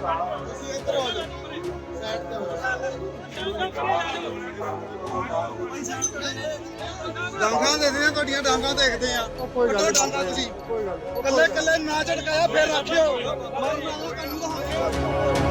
ਤੁਸੀਂ ਇੱਧਰ ਹੋ ਜਾਓ ਸਾਈਡ ਤੇ ਹੋ ਡਾਂਗਾਂ ਦੇ ਦੀਆਂ ਤੁਹਾਡੀਆਂ ਡਾਂਗਾਂ ਦੇਖਦੇ ਆ। ਕੱਢੋ ਡਾਂਗਾਂ ਤੁਸੀਂ। ਕੱਲੇ ਕੱਲੇ ਨਾ ਝਟਕਾਇਆ ਫੇਰ ਰੱਖਿਓ। ਮਰ ਮਾਰੋ ਕੰਨੂ ਦਾ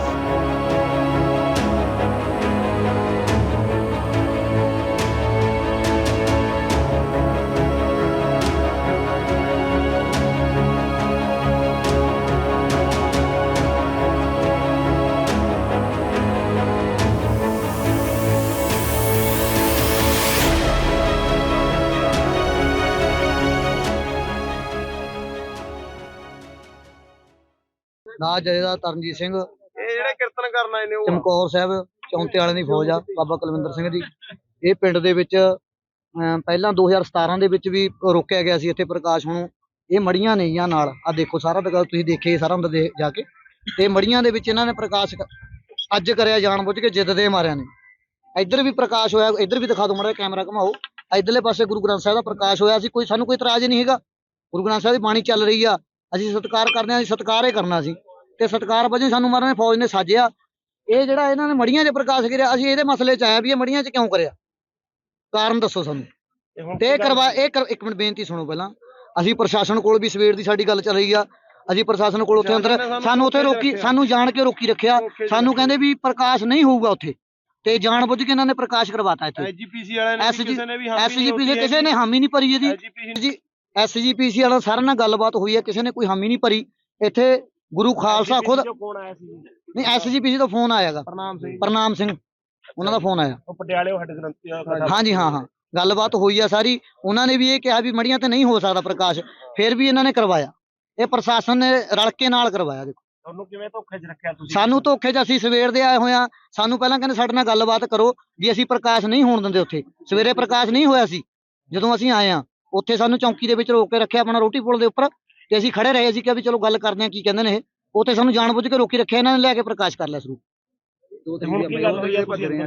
ਨਾ ਜਥੇਦਾਰ ਤਰਨਜੀਤ ਸਿੰਘ। ਇਹ ਜਿਹੜੇ ਕੀਰਤਨ ਕਰਨ ਆਏ ਨੇ ਉਹ ਚਮਕੌਰ ਸਾਹਿਬ ਚੌਂਤੇ ਵਾਲਿਆਂ ਦੀ ਫੌਜ ਆ ਬਾਬਾ ਕੁਲਵਿੰਦਰ ਸਿੰਘ ਦੀ। ਇਹ ਪਿੰਡ ਦੇ ਵਿੱਚ ਪਹਿਲਾਂ 2017 ਦੇ ਵਿੱਚ ਵੀ ਰੋਕਿਆ ਗਿਆ ਸੀ ਇੱਥੇ ਪ੍ਰਕਾਸ਼ ਨੂੰ। ਇਹ ਮੜੀਆਂ ਨੇਗੀਆਂ ਨਾਲ। ਆ ਦੇਖੋ ਸਾਰਾ ਦਗਾ ਤੁਸੀਂ ਦੇਖੇ ਸਾਰਾ ਅੰਦਰ ਦੇ ਜਾ ਕੇ। ਤੇ ਮੜੀਆਂ ਦੇ ਵਿੱਚ ਇਹਨਾਂ ਨੇ ਪ੍ਰਕਾਸ਼ ਅੱਜ ਕਰਿਆ ਜਾਣਬੁੱਝ ਕੇ ਜਿੱਦ ਦੇ ਮਾਰਿਆਂ ਨੇ। ਇੱਧਰ ਵੀ ਪ੍ਰਕਾਸ਼ ਹੋਇਆ ਇੱਧਰ ਵੀ ਦਿਖਾ ਦਿਓ ਮਾੜਾ ਕੈਮਰਾ ਘਮਾਓ। ਇੱਧਰਲੇ ਪਾਸੇ ਗੁਰੂ ਗ੍ਰੰਥ ਸਾਹਿਬ ਦਾ ਪ੍ਰਕਾਸ਼ ਹੋਇਆ ਸੀ ਕੋਈ ਸਾਨੂੰ ਕੋਈ ਇਤਰਾਜ਼ ਨਹੀਂ ਹੈਗਾ। ਗੁਰੂ ਗ੍ਰੰਥ ਸਾਹਿਬ ਦੀ ਬਾਣੀ ਚੱਲ ਰਹੀ ਆ। ਅਸੀਂ ਸਤਿਕਾਰ ਕਰਦੇ ਹਾਂ ਅਸੀਂ ਸਤਿਕਾਰ ਹੀ ਕਰਨਾ ਸੀ। ਤੇ ਸਤਿਕਾਰ ਵਜੋਂ ਸਾਨੂੰ ਮਹਾਰਾਜ ਨੇ ਫੌਜ ਨੇ ਸਾਜਿਆ। ਇਹ ਜਿਹੜਾ ਇਹਨਾਂ ਨੇ ਮੜੀਆਂ 'ਚ ਪ੍ਰਕਾਸ਼ ਕਰਿਆ ਅਸੀਂ ਇਹਦੇ ਮਸਲੇ 'ਚ ਆਇਆ ਵੀ ਇਹ ਮੜੀਆਂ 'ਚ ਕਿਉਂ ਕਰਿਆ? ਕਾਰਨ ਦੱਸੋ ਸਾਨੂੰ। ਤੇ ਇਹ ਕਰਵਾ ਇਹ ਇੱਕ ਮਿੰਟ ਬੇਨਤੀ ਸੁਣੋ ਪਹਿਲਾਂ। ਅਸੀਂ ਪ੍ਰਸ਼ਾਸਨ ਕੋਲ ਵੀ ਸਵੇਰ ਦੀ ਸਾਡੀ ਗੱਲ ਚੱਲ ਰਹੀ ਆ। ਅਸੀਂ ਪ੍ਰਸ਼ਾਸਨ ਕੋਲ ਉੱਥੇ ਅੰਦਰ ਸਾਨੂੰ ਉੱਥੇ ਰੋਕੀ ਸਾਨੂੰ ਜਾਣ ਕੇ ਰੋਕੀ ਰੱਖਿਆ। ਸਾਨੂੰ ਕਹਿੰਦੇ ਵੀ ਪ੍ਰਕਾਸ਼ ਨਹੀਂ ਹੋਊਗਾ ਉੱਥੇ। ਤੇ ਜਾਣ ਬੁੱਝ ਕੇ ਇਹਨਾਂ ਨੇ ਪ੍ਰਕਾਸ਼ ਕਰਵਾਤਾ ਇੱਥੇ। ਐਜੀਪੀਸੀ ਵਾਲਿਆਂ ਨੇ ਕਿਸੇ ਨੇ ਵੀ ਕਿਸੇ ਨੇ ਹਾਮੀ ਨਹੀਂ ਭਰੀ ਇਹਦੀ। ਜੀ ਐਸਜੀਪੀਸੀ ਵਾਲਾ ਸਾਰਿਆਂ ਨਾਲ ਗੱਲਬਾਤ ਹੋਈ ਹੈ। ਕਿਸੇ ਨੇ ਕੋਈ ਹਾਮੀ ਨਹੀਂ ਭਰੀ। ਇੱਥੇ ਗੁਰੂ ਖਾਲਸਾ ਖੁਦ ਕੌਣ ਆਇਆ ਸੀ ਨਹੀਂ ਐਸਜੀਪੀਸੀ ਤੋਂ ਫੋਨ ਆਇਆਗਾ ਪ੍ਰਨਾਮ ਸਿੰਘ ਪ੍ਰਨਾਮ ਸਿੰਘ ਉਹਨਾਂ ਦਾ ਫੋਨ ਆਇਆ। ਉਹ ਪਟਿਆਲੇ ਸਾਡੇ ਗ੍ਰੰਥੀ ਹਾਂਜੀ ਹਾਂ ਹਾਂ। ਗੱਲਬਾਤ ਹੋਈ ਆ ਸਾਰੀ। ਉਹਨਾਂ ਨੇ ਵੀ ਇਹ ਕਿਹਾ ਵੀ ਮੜੀਆਂ ਤੇ ਨਹੀਂ ਹੋ ਸਕਦਾ ਪ੍ਰਕਾਸ਼। ਫਿਰ ਵੀ ਇਹਨਾਂ ਨੇ ਕਰਵਾਇਆ। ਇਹ ਪ੍ਰਸ਼ਾਸਨ ਨੇ ਰਲ ਕੇ ਨਾਲ ਕਰਵਾਇਆ ਦੇਖੋ। ਤੁਹਾਨੂੰ ਕਿਵੇਂ ਧੋਖੇ 'ਚ ਰੱਖਿਆ ਤੁਸੀਂ? ਸਾਨੂੰ ਧੋਖੇ 'ਚ ਅਸੀਂ ਸਵੇਰ ਦੇ ਆਏ ਹੋਏ ਆ। ਸਾਨੂੰ ਪਹਿਲਾਂ ਕਹਿੰਦੇ ਸਾਡੇ ਨਾਲ ਗੱਲਬਾਤ ਕਰੋ ਜੀ ਅਸੀਂ ਪ੍ਰਕਾਸ਼ ਨਹੀਂ ਹੋਣ ਦਿੰਦੇ ਉੱਥੇ। ਸਵੇਰੇ ਪ੍ਰਕਾਸ਼ ਨਹੀਂ ਹੋਇਆ ਸੀ। ਜਦੋਂ ਅਸੀਂ ਆਏ ਆ ਉੱਥੇ ਸਾਨੂੰ ਚੌਂਕੀ ਦੇ ਵਿੱਚ ਰੋਕ ਕੇ ਰੱਖਿਆ ਆਪਣਾ ਰੋਟੀ ਪੁਲ ਦੇ ਉੱਪਰ। ਤੇ ਅਸੀਂ ਖੜੇ ਰਹੇ ਅਸੀਂ ਕਿਹਾ ਵੀ ਚਲੋ ਗੱਲ ਕਰਦੇ ਆ ਕੀ ਕਹਿੰਦੇ ਨੇ ਇਹ। ਉੱਥੇ ਸਾਨੂੰ ਜਾਣਬੁੱਝ ਕੇ ਰੋਕੀ ਰੱਖਿਆ ਇਹਨਾਂ ਨੇ ਲੈ ਕੇ ਪ੍ਰਕਾਸ਼ ਕਰ ਲਿਆ ਸ਼ੁਰੂ। ਤੇ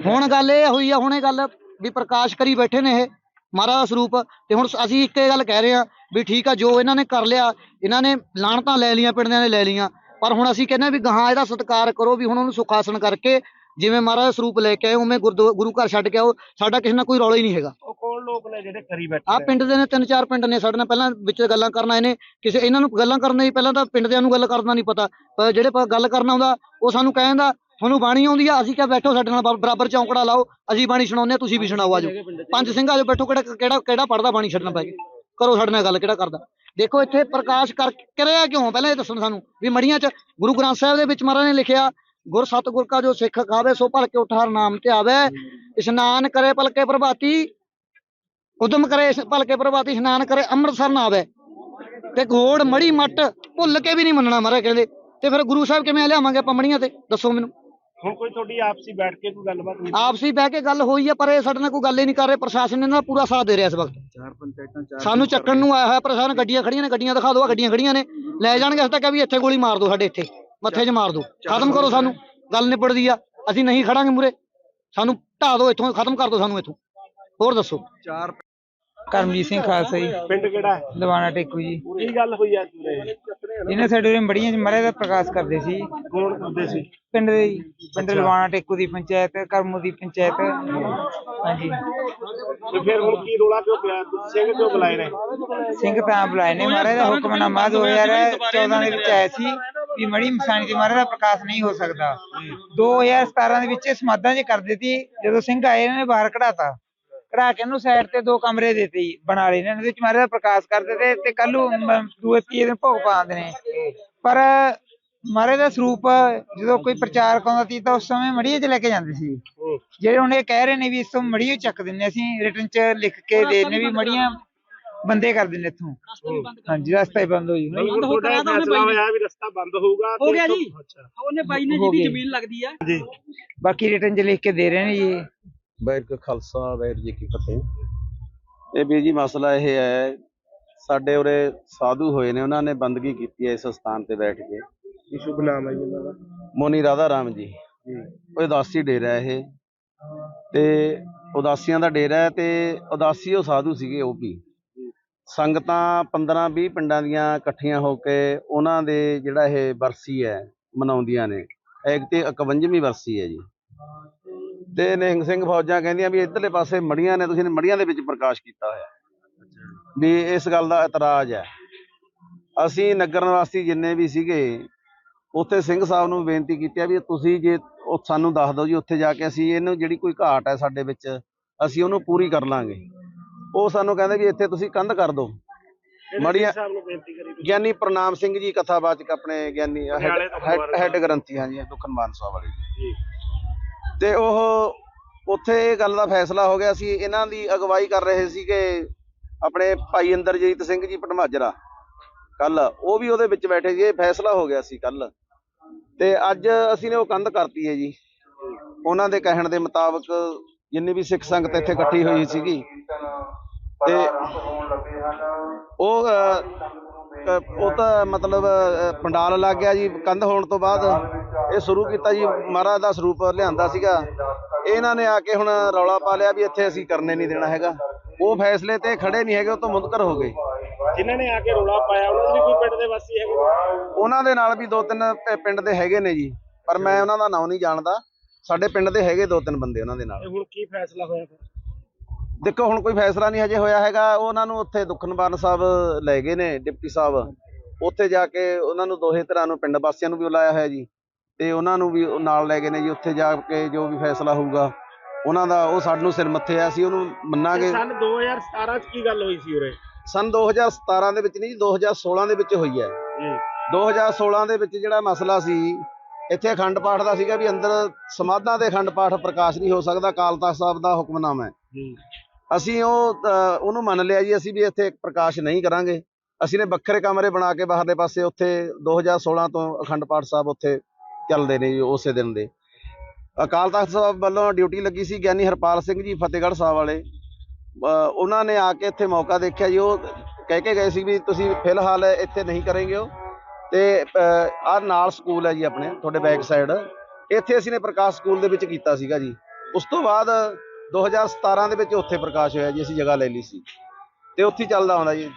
ਹੁਣ ਗੱਲ ਇਹ ਹੋਈ ਆ ਹੁਣ ਇਹ ਗੱਲ ਵੀ ਪ੍ਰਕਾਸ਼ ਕਰੀ ਬੈਠੇ ਨੇ ਇਹ ਮਹਾਰਾਜ ਸਰੂਪ। ਤੇ ਹੁਣ ਅਸੀਂ ਇੱਕ ਇਹ ਗੱਲ ਕਹਿ ਰਹੇ ਆ ਵੀ ਠੀਕ ਆ ਜੋ ਇਹਨਾਂ ਨੇ ਕਰ ਲਿਆ ਇਹਨਾਂ ਨੇ ਲਾਣਤਾਂ ਲੈ ਲੀਆਂ ਪਿੰਡਿਆਂ ਨੇ ਲੈ ਲੀਆਂ ਪਰ ਹੁਣ ਅਸੀਂ ਕਹਿੰਦੇ ਵੀ ਗਾਹਾਂ ਇਹਦਾ ਸਤਿਕਾਰ ਕਰੋ ਵੀ ਹੁਣ ਉਹਨੂੰ ਸੁਖਾਸਨ ਕਰਕੇ ਜਿਵੇਂ ਮਹਾਰਾਜ ਦਾ ਸਰੂਪ ਲੈ ਕੇ ਆਏ ਉਵੇਂ ਗੁਰੂ ਘਰ ਛੱਡ ਕੇ ਆਓ ਸਾਡਾ ਕਿਸੇ ਨਾਲ ਕੋਈ ਰੌਲਾ ਹੀ ਨਹੀਂ ਹੈਗਾ। ਉਹ ਕੌਣ ਲੋਕ ਨੇ ਜਿਹੜੇ ਕਰੀ ਬੈਠੇ ਆ? ਪਿੰਡ ਦੇ ਨੇ ਤਿੰਨ ਚਾਰ ਪਿੰਡ ਨੇ ਸਾਡੇ ਨਾਲ ਪਹਿਲਾਂ ਵਿੱਚ ਗੱਲਾਂ ਕਰਨ ਆਏ ਨੇ ਕਿਸੇ ਇਹਨਾਂ ਨੂੰ ਗੱਲਾਂ ਕਰਨ ਦੀ ਪਹਿਲਾਂ ਤਾਂ ਪਿੰਡ ਦਿਆਂ ਨੂੰ ਗੱਲ ਕਰਨਾ ਨਹੀਂ ਪਤਾ ਪਰ ਜਿਹੜੇ ਪ- ਗੱਲ ਕਰਨ ਆਉਂਦਾ ਉਹ ਸਾਨੂੰ ਕਹਿੰਦਾ ਤੁਹਾਨੂੰ ਬਾਣੀ ਆਉਂਦੀ ਆ ਅਸੀਂ ਕਿਹਾ ਬੈਠੋ ਸਾਡੇ ਨਾਲ ਬਰ- ਬਰਾਬਰ ਚੌਂਕੜਾ ਲਾਓ ਅਸੀਂ ਬਾਣੀ ਸੁਣਾਉਂਦੇ ਆ ਤੁਸੀਂ ਵੀ ਸੁਣਾਓ ਆਜੋ। ਪੰਜ ਸਿੰਘ ਆਜੋ ਬੈਠੋ ਕਿਹੜਾ ਕਿਹੜਾ ਕਿਹੜਾ ਪੜਦਾ ਬਾਣੀ ਛੱਡਣਾ ਪੈ ਗਿਆ ਕਰੋ ਸਾਡੇ ਨਾਲ ਗੱਲ ਕਿਹੜਾ ਕਰਦਾ? ਦੇਖੋ ਇੱਥੇ ਪ੍ਰਕਾਸ਼ ਕਰ ਕਰਿਆ ਕਿਉਂ? ਪਹਿਲਾਂ ਇਹ ਦੱਸਣ ਸਾਨੂੰ ਵੀ ਮੜੀਆਂ 'ਚ ਗੁਰੂ ਗ੍ਰੰਥ ਸਾਹਿਬ ਦੇ ਵਿੱਚ ਮਹਾਰਾਜ ਨੇ ਲਿਖਿਆ ਗੁਰ ਸਤਿਗੁਰ ਕਾ ਜੋ ਸਿੱਖ ਖਾਵੇ ਸੋ ਭਲ ਕੇ ਉਠ ਹਰ ਨਾਮ ਤੇ ਆਵੇ। ਇਸ਼ਨਾਨ ਕਰੇ ਪਲਕੇ ਪ੍ਰਭਾਤੀ ਉਦਮ ਕਰੇ ਇਸ ਭਲਕੇ ਪ੍ਰਭਾਤੀ ਇਸ਼ਨਾਨ ਕਰੇ ਅੰਮ੍ਰਿਤਸਰ ਨਾ ਆਵੇ। ਤੇ ਘੋੜ ਮੜੀ ਮੱਟ ਭੁੱਲ ਕੇ ਵੀ ਨਹੀਂ ਮੰਨਣਾ ਮਹਾਰਾਜ ਕਹਿੰਦੇ। ਤੇ ਫਿਰ ਗੁਰੂ ਸਾਹਿਬ ਕਿਵੇਂ ਲਿਆਵਾਂਗੇ ਆਪਾਂ ਮੜੀਆਂ ਤੇ? ਦੱਸੋ ਮੈਨੂੰ। ਹੁਣ ਕੋਈ ਤੁਹਾਡੀ ਆਪਸੀ ਬੈਠ ਕੇ ਕੋਈ ਗੱਲਬਾਤ ਨਹੀਂ ਆਪਸੀ ਬਹਿ ਕੇ ਗੱਲ ਹੋਈ ਆ ਪਰ ਇਹ ਸਾਡੇ ਨਾਲ ਕੋਈ ਗੱਲ ਹੀ ਨਹੀਂ ਕਰ ਰਹੇ। ਪ੍ਰਸ਼ਾਸਨ ਨੇ ਨਾ ਪੂਰਾ ਸਾਥ ਦੇ ਰਿਹਾ ਇਸ ਵਕਤ। ਚਾਰ ਪੰਚਾਇਤਾਂ ਸਾਨੂੰ ਚੱਕਣ ਨੂੰ ਆਇਆ ਹੋਇਆ ਪ੍ਰਸ਼ਾਸਨ ਗੱਡੀਆਂ ਖੜੀਆਂ ਨੇ ਗੱਡੀਆਂ ਦਿਖਾ ਦਿਓ ਗੱਡੀਆਂ ਖੜੀਆਂ ਨੇ। ਲੈ ਜਾਣਗੇ ਅਸੀਂ ਤਾਂ ਕਿਹਾ ਵੀ ਇੱਥੇ ਗੋਲੀ ਮਾਰ ਦਿਓ ਸਾਡੇ ਇੱਥੇ। ਮੱਥੇ 'ਚ ਮਾਰ ਦਿਓ ਖਤਮ ਕਰੋ ਸਾਨੂੰ। ਗੱਲ ਨਿਬੜਦੀ ਆ। ਅਸੀਂ ਨਹੀਂ ਖੜਾਂਗੇ ਮੂਰੇ ਸਾਨੂੰ ਢਾ ਦਿਓ ਇੱਥੋਂ ਖਤਮ ਕਰ ਦਿਓ ਸਾਨੂੰ ਇੱਥੋਂ। ਹੋਰ ਦੱਸੋ। ਚਾਰ ਕਰਮਜੀਤ ਸਿੰਘ ਖਾਲਸਾ ਜੀ। ਪਿੰਡ ਕਿਹੜਾ ਹੈ? ਲਵਾਣਾ ਟੇਕੂ ਜੀ। ਕੀ ਗੱਲ ਹੋਈ ਆ ਪੂਰੇ ਇਹਨੇ ਸਾਡੇ ਉਰੇ ਮੜੀਆਂ 'ਚ ਮਰੇ ਦਾ ਪ੍ਰਕਾਸ਼ ਕਰਦੇ ਸੀ। ਕੌਣ ਕਰਦੇ ਸੀ? ਪਿੰਡ ਦੇ ਜੀ। ਪਿੰਡ ਲਵਾਣਾ ਟੇਕੂ ਦੀ ਪੰਚਾਇਤ ਕਰਮੂ ਦੀ ਪੰਚਾਇਤ। ਹਾਂਜੀ। ਤੇ ਫਿਰ ਹੁਣ ਕੀ ਰੋਲਾ ਕਿਉਂ ਪਿਆ? ਤੁਸੀਂ ਸਿੰਘ ਕਿਉਂ ਬੁਲਾਏ ਨੇ? ਸਿੰਘ ਤਾਂ ਬੁਲਾਏ ਨੇ। ਮਹਾਰਾਜ ਦਾ ਹੁਕਮਨਾਮਾ 2014 ਦੇ ਵਿੱਚ ਆਇਆ ਸੀ। ਵੀ ਮੜੀ ਮਸਾਣੀ ਦੀ ਮਹਾਰਾਜ ਦਾ ਪ੍ਰਕਾਸ਼ ਨਹੀਂ ਹੋ ਸਕਦਾ। 2017 ਦੇ ਵਿੱਚ ਇਹ ਸਮਾਧਾਂ 'ਚ ਕਰਦੇ ਸੀ ਜਦੋਂ ਸਿੰਘ ਆਏ ਇਹਨਾਂ ਨੇ ਬਾਹਰ ਕਢਾਤਾ। ਕਢਾ ਕੇ ਇਹਨੂੰ ਸਾਈਡ ਤੇ ਦੋ ਕਮਰੇ ਦਿੱਤੇ ਜੀ, ਬਣਾ ਲਏ ਨੇ ਇਹਦੇ ਵਿੱਚ ਮਹਾਰਾਜ ਦਾ ਪ੍ਰਕਾਸ਼ ਕਰਦੇ ਤੇ ਤੇ ਕੱਲ ਨੂੰ ਦੂਏ ਤੀਏ ਦਿਨ ਭੋਗ ਪਾਉਂਦੇ ਨੇ। ਪਰ ਮਹਾਰਾਜ ਦਾ ਸਰੂਪ ਜਦੋਂ ਕੋਈ ਪ੍ਰਚਾਰਕ ਆਉਂਦਾ ਸੀ ਤਾਂ ਉਸ ਸਮੇਂ ਮੜੀਏ 'ਚ ਲੈ ਕੇ ਜਾਂਦੇ ਸੀ। ਜਿਹੜੇ ਹੁਣ ਇਹ ਕਹਿ ਰਹੇ ਨੇ ਵੀ ਇਸ ਤੋਂ ਮੜੀਏ ਚੱਕ ਦਿੰਨੇ ਅਸੀਂ ਰਿਟਰਨ 'ਚ ਲਿਖ ਕੇ ਦੇ ਦਿੰਨੇ ਵੀ ਮੜੀਆਂ ਬੰਦੇ ਕਰ ਦਿੰਨੇ ਇੱਥੋਂ। ਹਾਂਜੀ ਰਸਤਾ ਹੀ ਬੰਦ ਹੋ ਜੂ ਹੁਣ ਤੁਹਾਡਾ ਇਹ ਫੈਸਲਾ ਹੋਇਆ ਵੀ ਰਸਤਾ ਬੰਦ ਹੋਊਗਾ ਹੋ ਤੇ ਗਿਆ ਜੀ। ਅੱਛਾ। ਉਹਨੇ ਬਾਈ ਨੇ ਹੋ ਜਿਹਦੀ। ਜ਼ਮੀਨ ਲੱਗਦੀ ਆ। ਜੀ ਬਾਕੀ ਰਿਟਰਨ 'ਚ ਲਿਖ ਕੇ ਦੇ ਰਹੇ ਨੇ ਜੀ। ਇਹ। ਜੀ ਕਾ ਖਾਲਸਾ ਵਾਹਿਗੁਰੂ ਜੀ ਕੀ ਫਤਿਹ। ਇਹ ਵੀ ਜੀ ਮਸਲਾ ਇਹ ਹੈ ਸਾਡੇ ਉਰੇ ਸਾਧੂ ਹੋਏ ਨੇ ਉਹਨਾਂ ਨੇ ਬੰਦਗੀ ਕੀਤੀ ਹੈ ਇਸ ਸਥਾਨ ਤੇ ਬੈਠ ਕੇ। ਕੀ ਸ਼ੁਭ ਨਾਮ ਹੈ ਜੀ ਉਹਨਾਂ ਦਾ? ਮੋਨੀ ਰਾਧਾ ਰਾਮ ਜੀ। ਉਹ ਉਦਾਸੀ ਡੇਰਾ ਹੈ ਇਹ। ਤੇ ਉਦਾਸੀਆਂ ਦਾ ਡੇਰਾ ਹੈ ਤੇ ਉਦਾਸੀ ਉਹ ਸਾਧੂ ਸੀਗੇ ਉਹ ਵੀ। ਸੰਗਤਾਂ 15 20 ਪਿੰਡਾਂ ਦੀਆਂ ਇਕੱਠੀਆਂ ਹੋ ਕੇ ਉਹਨਾਂ ਦੇ ਜਿਹੜਾ ਇਹ ਬਰਸੀ ਹੈ, ਮਨਾਉਂਦੀਆਂ ਨੇ। ਐਗਤੀ 51ਵੀਂ ਵਰਸੀ ਹੈ ਜੀ। ਤੇ ਨਿਹੰਗ ਸਿੰਘ ਫੌਜਾਂ ਕਹਿੰਦੀਆਂ ਵੀ ਇੱਧਰਲੇ ਪਾਸੇ ਮੜੀਆਂ ਨੇ, ਤੁਸੀਂ ਮੜੀਆਂ ਦੇ ਵਿੱਚ ਪ੍ਰਕਾਸ਼ ਕੀਤਾ ਹੋਇਆ। ਵੀ ਇਸ ਗੱਲ ਦਾ ਇਤਰਾਜ਼ ਹੈ। ਅਸੀਂ ਨਗਰ ਨਿਵਾਸੀ ਜਿੰਨੇ ਵੀ ਸੀਗੇ, ਉੱਥੇ ਸਿੰਘ ਸਾਹਿਬ ਨੂੰ ਬੇਨਤੀ ਕੀਤੀ ਆ ਵੀ ਤੁਸੀਂ ਜੇ ਉਹ ਸਾਨੂੰ ਦੱਸ ਦਿਓ ਜੀ, ਉੱਥੇ ਜਾ ਕੇ ਅਸੀਂ ਇਹਨੂੰ ਜਿਹੜੀ ਕੋਈ ਘਾਟ ਹੈ ਸਾਡੇ ਵਿੱਚ, ਅਸੀਂ ਉਹਨੂੰ ਪੂਰੀ ਕਰ ਲਾਂਗੇ। ਉਹ ਸਾਨੂੰ ਕਹਿੰਦੇ ਵੀ ਇੱਥੇ ਤੁਸੀਂ ਕੰਧ ਕਰ ਦਿਓ। ਮੜੀਆਂ ਗਿਆਨੀ ਪ੍ਰਨਾਮ ਸਿੰਘ ਜੀ ਕਥਾਵਾਚਕ ਆਪਣੇ ਗਿਆਨੀ ਹੈਡ ਗ੍ਰੰਥੀ ਹਾਂ ਜੀ ਦੁਖਨਮਾਨ ਸਾਹਿਬ ਵਾਲੇ ਜੀ। ਜੀ। ਤੇ ਉਹ ਉੱਥੇ ਇਹ ਗੱਲ ਦਾ ਫੈਸਲਾ ਹੋ ਗਿਆ ਸੀ ਇਹਨਾਂ ਦੀ ਅਗਵਾਈ ਕਰ ਰਹੇ ਸੀਗੇ ਆਪਣੇ ਭਾਈ ਇੰਦਰਜੀਤ ਸਿੰਘ ਜੀ ਪਟਮਾਜਰਾ ਕੱਲ ਉਹ ਵੀ ਉਹਦੇ ਵਿੱਚ ਬੈਠੇ ਸੀ ਇਹ ਫੈਸਲਾ ਹੋ ਗਿਆ ਸੀ ਕੱਲ। ਤੇ ਅੱਜ ਅਸੀਂ ਨੇ ਉਹ ਕੰਧ ਕਰਤੀ ਹੈ ਜੀ। ਉਹਨਾਂ ਦੇ ਕਹਿਣ ਦੇ ਮੁਤਾਬਕ ਜਿੰਨੀ ਵੀ ਸਿੱਖ ਸੰਗਤ ਇੱਥੇ ਇਕੱਠੀ ਹੋਈ ਸੀਗੀ ਤੇ ਉਹ ਉਹ ਤਾਂ ਮਤਲਬ ਪੰਡਾਲ ਲੱਗ ਗਿਆ ਜੀ ਕੰਧ ਹੋਣ ਤੋਂ ਬਾਅਦ ਇਹ ਸ਼ੁਰੂ ਕੀਤਾ ਜੀ ਮਹਾਰਾਜ ਦਾ ਸਰੂਪ ਲਿਆਂਦਾ ਸੀਗਾ। ਇਹਨਾਂ ਨੇ ਆ ਕੇ ਹੁਣ ਰੌਲਾ ਪਾ ਲਿਆ ਵੀ ਇੱਥੇ ਅਸੀਂ ਕਰਨੇ ਨਹੀਂ ਦੇਣਾ ਹੈਗਾ। ਉਹ ਫੈਸਲੇ ਤੇ ਖੜੇ ਨਹੀਂ ਹੈਗੇ ਉਹ ਤੋਂ ਮੁਨਕਰ ਹੋ ਗਏ। ਜਿਨ੍ਹਾਂ ਨੇ ਆ ਕੇ ਰੋਲਾ ਪਾਇਆ ਉਹਨਾਂ ਦੇ ਵੀ ਕੋਈ ਪਿੰਡ ਦੇ ਵਾਸੀ ਹੈਗੇ ਉਹਨਾਂ ਦੇ ਨਾਲ ਵੀ ਦੋ ਤਿੰਨ ਪਿੰਡ ਦੇ ਹੈਗੇ ਨੇ ਜੀ ਪਰ ਮੈਂ ਉਹਨਾਂ ਦਾ ਨਾਮ ਨਹੀਂ ਜਾਣਦਾ। ਸਾਡੇ ਪਿੰਡ ਦੇ ਹੈਗੇ ਦੋ ਤਿੰਨ ਬੰਦੇ ਉਹਨਾਂ ਦੇ ਨਾਲ। ਹੁਣ ਕੀ ਫੈਸਲਾ ਹੋਇਆ ਫਿਰ? ਦੇਖੋ ਹੁਣ ਕੋਈ ਫੈਸਲਾ ਨਹੀਂ ਹਜੇ ਹੋਇਆ ਹੈਗਾ। ਉਹਨਾਂ ਨੂੰ ਉੱਥੇ ਦੁਖਨਿਵਾਰਨ ਸਾਹਿਬ ਲੈ ਗਏ ਨੇ ਡਿਪਟੀ ਸਾਹਿਬ। ਉੱਥੇ ਜਾ ਕੇ ਉਹਨਾਂ ਨੂੰ ਦੋਹੇ ਤਰ੍ਹਾਂ ਨੂੰ ਪਿੰਡ ਵਾਸੀਆਂ ਨੂੰ ਵੀ ਬੁਲਾਇਆ ਹੋਇਆ ਜੀ। ਤੇ ਉਹਨਾਂ ਨੂੰ ਵੀ ਨਾਲ ਲੈ ਗਏ ਨੇ ਜੀ। ਉੱਥੇ ਜਾ ਕੇ ਜੋ ਵੀ ਫੈਸਲਾ ਹੋਊਗਾ ਉਹਨਾਂ ਦਾ ਉਹ ਸਾਨੂੰ ਸਿਰ ਮੱਥੇ ਆ ਅਸੀਂ ਉਹਨੂੰ ਮੰਨਾਂਗੇ। ਸਨ 2017 ਚ ਕੀ ਗੱਲ ਹੋਈ ਸੀ ਉਰੇ? ਸਨ 2017 ਦੇ ਵਿੱਚ ਨਹੀਂ ਜੀ 2016 ਦੇ ਵਿੱਚ ਹੋਈ ਹੈ। ਜੀ। 2016 ਦੇ ਵਿੱਚ ਜਿਹੜਾ ਮਸਲਾ ਸੀ ਇੱਥੇ ਅਖੰਡ ਪਾਠ ਦਾ ਸੀਗਾ ਵੀ ਅੰਦਰ ਸਮਾਧਾਂ ਦੇ ਅਖੰਡ ਪਾਠ ਪ੍ਰਕਾਸ਼ ਨਹੀਂ ਹੋ ਸਕਦਾ ਅਕਾਲ ਤਖਤ ਸਾਹਿਬ ਦਾ ਹੁਕਮਨਾਮਾ ਹੈ। ਅਸੀਂ ਉਹ ਉਹਨੂੰ ਮੰਨ ਲਿਆ ਜੀ, ਅਸੀਂ ਵੀ ਇੱਥੇ ਪ੍ਰਕਾਸ਼ ਨਹੀਂ ਕਰਾਂਗੇ। ਅਸੀਂ ਨੇ ਵੱਖਰੇ ਕਮਰੇ ਬਣਾ ਕੇ ਬਾਹਰਲੇ ਪਾਸੇ ਉੱਥੇ 2016 ਤੋਂ ਅਖੰਡ ਪਾਠ ਸਾਹਿਬ ਉੱਥੇ ਚੱਲਦੇ ਨੇ ਜੀ ਉਸੇ ਦਿਨ ਦੇ। ਅਕਾਲ ਤਖਤ ਸਾਹਿਬ ਵੱਲੋਂ ਡਿਊਟੀ ਲੱਗੀ ਸੀ ਗਿਆਨੀ ਹਰਪਾਲ ਸਿੰਘ ਜੀ, ਫਤਿਹਗੜ੍ਹ ਸਾਹਿਬ ਵਾਲੇ। ਉਹਨਾਂ ਨੇ ਆ ਕੇ ਇੱਥੇ ਮੌਕਾ ਦੇਖਿਆ ਜੀ, ਉਹ ਕਹਿ ਕੇ ਗਏ ਸੀ ਵੀ ਤੁਸੀਂ ਫਿਲਹਾਲ ਇੱਥੇ ਨਹੀਂ ਕਰੇਂਗੇ ਉਹ। ਤੇ ਆ ਨਾਲ ਸਕੂਲ ਹੈ ਜੀ ਆਪਣੇ, ਤੁਹਾਡੇ ਬੈਕ ਸਾਈਡ। ਇੱਥੇ ਅਸੀਂ ਨੇ ਪ੍ਰਕਾਸ਼ ਸਕੂਲ ਦੇ ਵਿੱਚ ਕੀਤਾ ਸੀਗਾ ਜੀ। ਉਸ ਤੋਂ ਬਾਅਦ 2017 ਦੇ ਵਿੱਚ ਉੱਥੇ ਪ੍ਰਕਾਸ਼ ਹੋਇਆ ਜੀ ਅਸੀਂ ਜਗ੍ਹਾ ਲੈ ਲਈ ਸੀ। ਤੇ ਉੱਥੇ ਚੱਲਦਾ ਆਉਂਦਾ ਜੀ।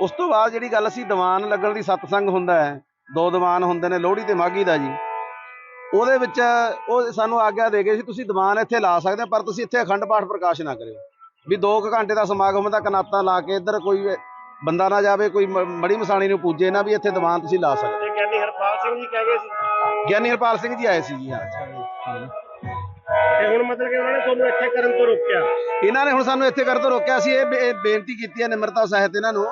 ਉਸ ਤੋਂ ਬਾਅਦ ਜਿਹੜੀ ਗੱਲ ਸੀ ਦੀਵਾਨ ਲੱਗਣ ਦੀ ਸਤਸੰਗ ਹੁੰਦਾ ਹੈ। ਦੋ ਦੀਵਾਨ ਹੁੰਦੇ ਨੇ ਲੋਹੜੀ ਤੇ ਮਾਘੀ ਦਾ ਜੀ। ਉਹਦੇ ਵਿੱਚ ਉਹ ਸਾਨੂੰ ਆਗਿਆ ਦੇ ਗਏ ਸੀ ਤੁਸੀਂ ਦੀਵਾਨ ਇੱਥੇ ਲਾ ਸਕਦੇ ਹੋ, ਪਰ ਤੁਸੀਂ ਇੱਥੇ ਅਖੰਡ ਪਾਠ ਪ੍ਰਕਾਸ਼ ਨਾ ਕਰਿਓ। ਵੀ 2 ਘੰਟੇ ਦਾ ਸਮਾਗਮ ਦਾ ਕਨਾਤਾ ਲਾ ਕੇ ਇੱਧਰ ਕੋਈ ਬੰਦਾ ਨਾ ਜਾਵੇ ਕੋਈ ਮੜੀ ਮਸਾਣੀ ਨੂੰ ਪੂਜੇ ਨਾ ਵੀ ਇੱਥੇ ਦੀਵਾਨ ਤੁਸੀਂ ਲਾ ਸਕਦੇ ਗਿਆਨੀ ਹਰਪਾਲ ਸਿੰਘ ਜੀ ਕਹਿ ਗਏ ਸੀ। ਗਿਆਨੀ ਹਰਪਾਲ ਸਿੰਘ ਜੀ ਆਏ ਸੀ ਜੀ ਹਾਂ। ਤੇ ਹੁਣ ਮਤਲਬ ਕਿ ਉਹਨਾਂ ਨੇ ਤੁਹਾਨੂੰ ਇੱਥੇ ਕਰਨ ਤੋਂ ਰੋਕਿਆ। ਇਹਨਾਂ ਨੇ ਹੁਣ ਸਾਨੂੰ ਇੱਥੇ ਕਰਨ ਤੋਂ ਰੋਕਿਆ। ਸੀ ਇਹ ਬੇ- ਇਹ ਬੇਨਤੀ ਕੀਤੀ ਹੈ ਨਿਮਰਤਾ ਸਹਿਤ ਇਹਨਾਂ ਨੂੰ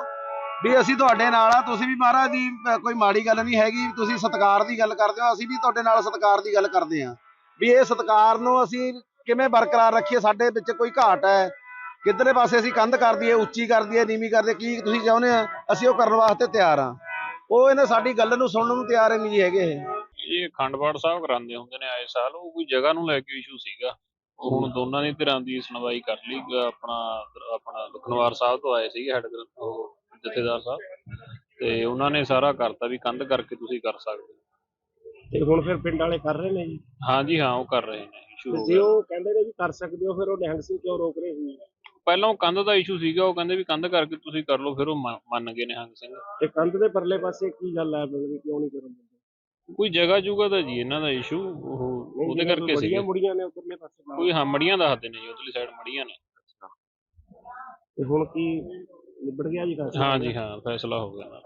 ਵੀ ਅਸੀਂ ਤੁਹਾਡੇ ਨਾਲ ਆ। ਤੁਸੀਂ ਵੀ ਮਹਾਰਾਜ ਦੀ ਅ, ਕੋਈ ਮਾੜੀ ਗੱਲ ਨਹੀਂ ਹੈਗੀ। ਤੁਸੀਂ ਸਤਿਕਾਰ ਦੀ ਗੱਲ ਕਰਦੇ ਹੋ। ਅਸੀਂ ਵੀ ਤੁਹਾਡੇ ਨਾਲ ਸਤਿਕਾਰ ਦੀ ਗੱਲ ਕਰਦੇ ਹਾਂ। ਵੀ ਇਹ ਸਤਿਕਾਰ ਨੂੰ ਅਸੀਂ ਕਿਵੇਂ ਬਰਕਰਾਰ ਰੱਖੀਏ? ਸਾਡੇ ਵਿੱਚ ਕੋਈ ਘਾਟ ਹੈ। ਕਿੱਧਰੇ ਪਾਸੇ ਅਸੀਂ ਕੰਧ ਕਰ ਦਈਏ ਉੱਚੀ ਕਰ ਦਈਏ ਨੀਵੀਂ ਕਰ ਦਈਏ ਕੀ ਤੁਸੀਂ ਚਾਹੁੰਦੇ ਆ ਅਸੀਂ ਉਹ ਕਰਨ ਵਾਸਤੇ ਤਿਆਰ ਹਾਂ। ਉਹ ਇਹਨੇ ਸਾਡੀ ਗੱਲ ਨੂੰ ਸੁਣਨ ਨੂੰ ਤਿਆਰ ਹੀ ਨਹੀਂ ਹੈਗੇ। ਇਹ ਇਹ ਅਖੰਡ ਪਾਠ ਸਾਹਿਬ ਕਰਾਉਂਦੇ ਹੁੰਦੇ ਨੇ ਆਏ ਸਾਲ ਉਹ ਕੋਈ ਜਗ੍ਹਾ ਨੂੰ ਲੈ ਕੇ ਇਸ਼ੂ ਸੀਗਾ। ਉਹ ਹੁਣ ਦੋਨਾਂ ਦੀ ਧਿਰਾਂ ਦੀ ਸੁਣਵਾਈ ਕਰ ਲਈ ਆਪਣਾ ਆਪਣਾ ਲਖਨਵਾਰ ਸਾਹਿਬ ਤੋਂ ਆਏ ਸੀਗੇ ਹੈਡ ਉਹ ਜਥੇਦਾਰ ਸਾਹਿਬ। ਤੇ ਉਹਨਾਂ ਨੇ ਸਾਰਾ ਕਰਤਾ ਵੀ ਕੰਧ ਕਰਕੇ ਤੁਸੀਂ ਕਰ ਸਕਦੇ ਹੋ। ਤੇ ਹੁਣ ਫਿਰ ਪਿੰਡ ਵਾਲੇ ਕਰ ਰਹੇ ਨੇ ਜੀ? ਹਾਂਜੀ ਹਾਂ ਉਹ ਕਰ ਰਹੇ ਨੇ ਇਸ਼ੂ ਹੋ ਜੇ ਗਿਆ। ਉਹ ਕਹਿੰਦੇ ਨੇ ਵੀ ਕਰ ਸਕਦੇ ਹੋ ਫਿਰ ਉਹ ਨਿਹੰਗ ਸਿੰਘ ਕਿਉਂ ਰੋਕ ਰਹੇ ਸੀ? ਪਹਿਲਾਂ ਉਹ ਕੰਧ ਦਾ ਇਸ਼ੂ ਸੀਗਾ ਉਹ ਕਹਿੰਦੇ ਵੀ ਕੰਧ ਕਰਕੇ ਤੁਸੀਂ ਕਰ ਲਓ ਫਿਰ ਉਹ ਮੰਨ- ਮੰਨ ਗਏ ਨੇ ਹੰਗ ਸਿੰਘ। ਤੇ ਕੰਧ ਦੇ ਪਰਲੇ ਪਾਸੇ ਕੀ ਗੱਲ ਹੈ ਮਤਲਬ ਕਿ ਕਿਉਂ ਨਹੀਂ ਕਰਨ ਦਿੰਦੇ ਕੋਈ ਜਗ੍ਹਾ ਜੁਗਾ ਦਾ ਜੀ ਇਹਨਾਂ ਦਾ ਇਸ਼ੂ ਉਹ ਉਹਦੇ ਕਰਕੇ ਸੀਗੇ। ਬੜੀਆਂ ਮੁੜੀਆਂ ਨੇ ਉਪਰਲੇ ਪਾਸੇ ਨਾਲ। ਕੋਈ ਹਾਂ ਮੜੀਆਂ ਦੱਸਦੇ ਨੇ ਜੀ ਉਧਰਲੀ ਸਾਈਡ ਮੜੀਆਂ ਨੇ। ਤੇ ਹੁਣ ਕੀ ਨਿਬੜ ਗਿਆ ਜੀ ਗੱਲ ਹਾਂਜੀ ਹਾਂ ਫੈਸਲਾ ਹੋ ਗਿਆ। ਨਾਲ